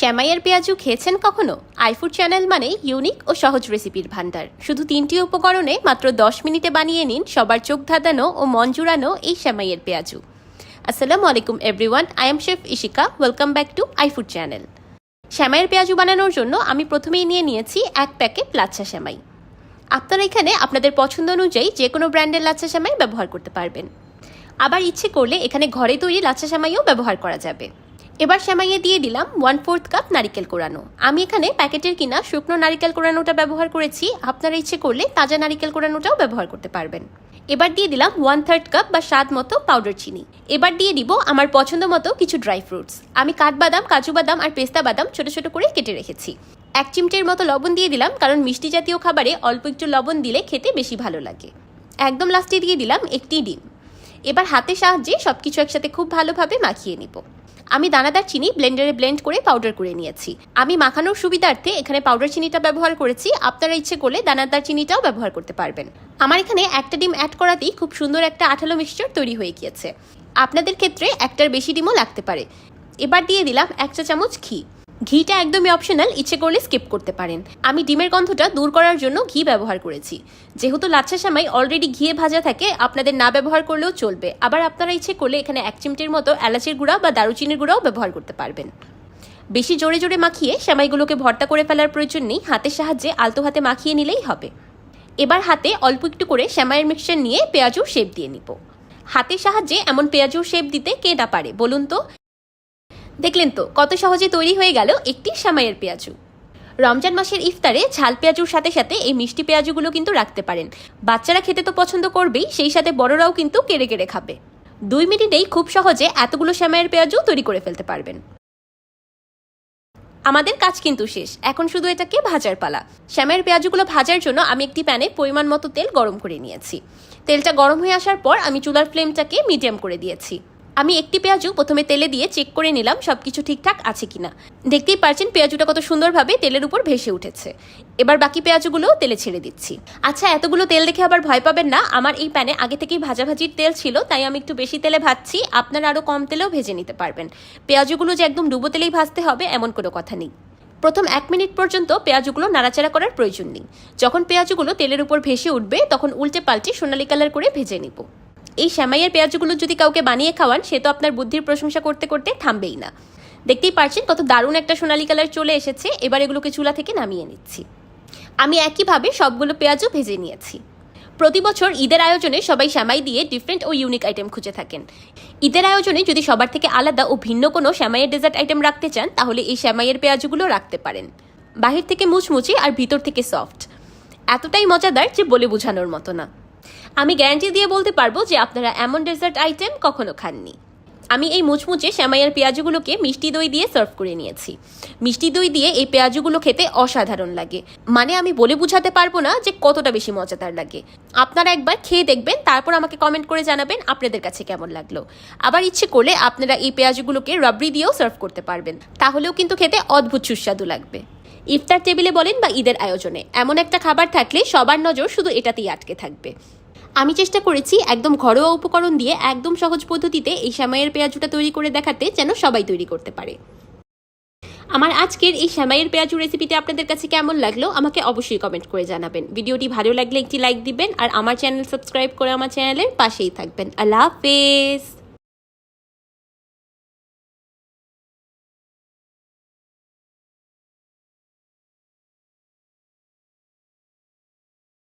শ্যামাইয়ের পেঁয়াজু খেয়েছেন কখনো? আইফুড চ্যানেল মানে ইউনিক ও সহজ রেসিপির ভান্ডার শুধু তিনটি উপকরণে মাত্র দশ মিনিটে বানিয়ে নিন সবার চোখ ধাঁধানো ও মন জুড়ানো এই শ্যামাইয়ের পেঁয়াজু। আসসালামু আলাইকুম everyone I am chef Ishika welcome back to iFood channel শ্যামাইয়ের পেঁয়াজু বানানোর জন্য আমি প্রথমেই নিয়ে নিয়েছি এক প্যাকেট লাচ্ছা শ্যামাই। আপনারা এখানে আপনাদের পছন্দ অনুযায়ী যে কোনো ব্র্যান্ডের লাচ্ছা শ্যামাই ব্যবহার করতে পারবেন। আবার ইচ্ছে করলে এখানে ঘরে তৈরি লাচ্ছা শ্যামাইও ব্যবহার করা যাবে। এবার শ্যামাইয়ে দিয়ে দিলাম ওয়ান ফোর্থ কাপ নারিকেল কোরানো। আমি এখানে প্যাকেটের কিনা শুকনো নারিকেল কোরানোটা ব্যবহার করেছি। আপনারা ইচ্ছে করলে তাজা নারিকেল কোরানোটাও ব্যবহার করতে পারবেন। এবার দিয়ে দিলাম ওয়ান থার্ড কাপ বা স্বাদ মতো পাউডার চিনি। এবার দিয়ে দিব আমার পছন্দ মতো কিছু ড্রাই ফ্রুটস আমি কাঠবাদাম, কাজু বাদাম আর পেস্তা বাদাম ছোট ছোট করে কেটে রেখেছি। এক চিমটের মতো লবণ দিয়ে দিলাম, কারণ মিষ্টি জাতীয় খাবারে অল্প একটু লবণ দিলে খেতে বেশি ভালো লাগে। একদম লাস্টে দিয়ে দিলাম একটি ডিম। এবার হাতের সাহায্যে সব কিছু একসাথে খুব ভালোভাবে মাখিয়ে নিব। আমি দানাদার চিনি ব্লেন্ডারে ব্লেন্ড করে পাউডার করে নিয়েছি। আমি মাখানোর সুবিধার্থে এখানে পাউডার চিনিটা ব্যবহার করেছি। আপনারা ইচ্ছে করলে দানাদার চিনিটাও ব্যবহার করতে পারবেন। আমার এখানে একটা ডিম অ্যাড করাতেই খুব সুন্দর একটা আঠালো মিক্সচার তৈরি হয়ে গিয়েছে। আপনাদের ক্ষেত্রে একটার বেশি ডিমও লাগতে পারে। এবার দিয়ে দিলাম এক চা চামচ ঘি। ঘিটা একদমই অপশনাল ইচ্ছে করলে স্কিপ করতে পারেন। আমি ডিমের গন্ধটা দূর করার জন্য ঘি ব্যবহার করেছি। যেহেতু লাচ্ছা সামাই অলরেডি ঘিয়ে ভাজা থাকে, আপনাদের না ব্যবহার করলেও চলবে। আবার আপনারা ইচ্ছে করলে এখানে এক চিমটির মতো এলাচের গুঁড়া বা দারুচিনির গুঁড়াও ব্যবহার করতে পারবেন। বেশি জোরে জোরে মাখিয়ে সেমাইগুলোকে ভর্তা করে ফেলার প্রয়োজন নেই, হাতের সাহায্যে আলতো হাতে মাখিয়ে নিলেই হবে। এবার হাতে অল্প একটু করে সেমাইয়ের মিক্সচার নিয়ে পেঁয়াজুর শেপ দিয়ে নিব। হাতের সাহায্যে এমন পেঁয়াজুর শেপ দিতে কে না পারে, বলুন তো? দেখলেন তো, কত সহজে তৈরি হয়ে গেল একটি সামাইয়ের পেঁয়াজু। রমজান মাসের ইফতারে ঝাল পেঁয়াজুর সাথে সাথে এই মিষ্টি পেঁয়াজুগুলো কিন্তু রাখতে পারেন। বাচ্চারা খেতে তো পছন্দ করবেই, সেই সাথে বড়রাও কিন্তু কেড়ে কেড়ে খাবে। দুই মিনিটেই খুব সহজে এতগুলো শ্যামাইয়ের পেঁয়াজু তৈরি করে ফেলতে পারবেন। আমাদের কাজ কিন্তু শেষ। এখন শুধু এটাকে ভাজার পালা। শ্যামের পেঁয়াজগুলো ভাজার জন্য আমি একটি প্যানে পরিমাণ মতো তেল গরম করে নিয়েছি। তেলটা গরম হয়ে আসার পর আমি চুলার ফ্লেমটাকে মিডিয়াম করে দিয়েছি। আমি একটি পেঁয়াজু প্রথমে তেলে দিয়ে চেক করে নিলাম সবকিছু ঠিকঠাক আছে কিনা। দেখতেই পারছেন পেঁয়াজুটা কত সুন্দরভাবে তেলের উপর ভেসে উঠেছে। এবার বাকি পেঁয়াজগুলো তেলে ছেড়ে দিচ্ছি। আচ্ছা এতগুলো তেল দেখে আবার ভয় পাবেন না। আমার এই প্যানে আগে থেকেই ভাজাভাজির তেল ছিল, তাই আমি একটু বেশি তেলে ভাজছি। আপনারা আরও কম তেলেও ভেজে নিতে পারবেন। পেঁয়াজগুলো যে একদম ডুবো তেলেই ভাজতে হবে, এমন কোনো কথা নেই। প্রথম এক মিনিট পর্যন্ত পেঁয়াজগুলো নাড়াচাড়া করার প্রয়োজন নেই। যখন পেঁয়াজগুলো তেলের উপর ভেসে উঠবে, তখন উল্টে পাল্টে সোনালি কালার করে ভেজে নিব। এই শ্যামাইয়ের পেঁয়াজগুলো যদি কাউকে বানিয়ে খাওয়ান, সে তো আপনার বুদ্ধির প্রশংসা করতে করতে থামবেই না। দেখতেই পারছেন কত দারুণ একটা সোনালি কালার চলে এসেছে। এবার এগুলোকে চুলা থেকে নামিয়ে নিচ্ছি। আমি একইভাবে সবগুলো পেঁয়াজও ভেজে নিয়েছি। প্রতি বছর ঈদের আয়োজনে সবাই শ্যামাই দিয়ে ডিফারেন্ট ও ইউনিক আইটেম খুঁজে থাকেন। ঈদের আয়োজনে যদি সবার থেকে আলাদা ও ভিন্ন কোনো শ্যামাইয়ের ডেজার্ট আইটেম রাখতে চান, তাহলে এই শ্যামাইয়ের পেঁয়াজগুলো রাখতে পারেন। বাহির থেকে মুচমুচে আর ভিতর থেকে সফট এতটাই মজাদার যে বলে বোঝানোর মতো না। আমি গ্যারান্টি দিয়ে বলতে পারব যে আপনারা এমন ডেজার্ট আইটেম কখনো খাননি। আমি এই মুচমুচে শ্যামাইয়ার পেঁয়াজগুলোকে মিষ্টি দই দিয়ে সার্ভ করে নিয়েছি। মিষ্টি দই দিয়ে এই পেঁয়াজগুলো খেতে অসাধারণ লাগে। মানে আমি বলে বোঝাতে পারব না যে কতটা বেশি মজাদার লাগে। আপনারা একবার খেয়ে দেখবেন, তারপর আমাকে কমেন্ট করে জানাবেন আপনাদের কাছে কেমন লাগল। আবার ইচ্ছে করলে আপনারা এই পেঁয়াজগুলোকে রাবড়ি দিয়েও সার্ভ করতে পারবেন। তাহলেও কিন্তু খেতে অদ্ভুত সুস্বাদু লাগবে। ইফতার টেবিলে বলেন বা ঈদের আয়োজনে, এমন একটা খাবার থাকলে সবার নজর শুধু এটাতেই আটকে থাকবে। আমি চেষ্টা করেছি একদম ঘরোয়া উপকরণ দিয়ে একদম সহজ পদ্ধতিতে এই শ্যামাইয়ের পেঁয়াজুটা তৈরি করে দেখাতে যেন সবাই তৈরি করতে পারে। আমার আজকের এই শ্যামাইয়ের পেঁয়াজু রেসিপিটি আপনাদের কাছে কেমন লাগল আমাকে অবশ্যই কমেন্ট করে জানাবেন। ভিডিওটি ভালো লাগলে একটি লাইক দিবেন আর আমার চ্যানেল সাবস্ক্রাইব করে আমার চ্যানেলের পাশেই থাকবেন। আল্লাহ হাফেজ।